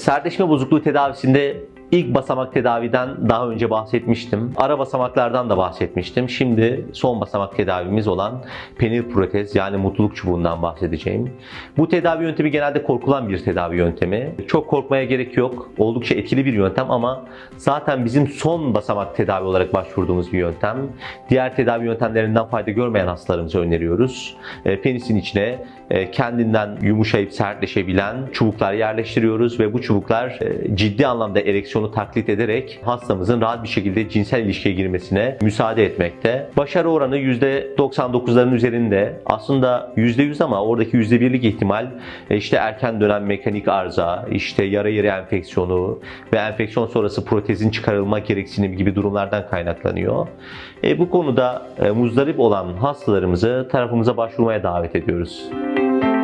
Sertleşme bozukluğu tedavisinde ilk basamak tedaviden daha önce bahsetmiştim. Ara basamaklardan da bahsetmiştim. Şimdi son basamak tedavimiz olan penil protez yani mutluluk çubuğundan bahsedeceğim. Bu tedavi yöntemi genelde korkulan bir tedavi yöntemi. Çok korkmaya gerek yok. Oldukça etkili bir yöntem ama zaten bizim son basamak tedavi olarak başvurduğumuz bir yöntem. Diğer tedavi yöntemlerinden fayda görmeyen hastalarımıza öneriyoruz. E, Penisin içine kendinden yumuşayıp sertleşebilen çubuklar yerleştiriyoruz ve bu çubuklar e, ciddi anlamda ereksiyonu taklit ederek hastamızın rahat bir şekilde cinsel ilişkiye girmesine müsaade etmekte. Başarı oranı %99'ların üzerinde. Aslında %100 ama oradaki %1'lik ihtimal e, işte erken dönem mekanik arıza, işte yara yeri enfeksiyonu ve enfeksiyon sonrası protezin çıkarılma gereksinimi gibi durumlardan kaynaklanıyor. E, bu konuda e, muzdarip olan hastalarımızı tarafımıza başvurmaya davet ediyoruz. thank you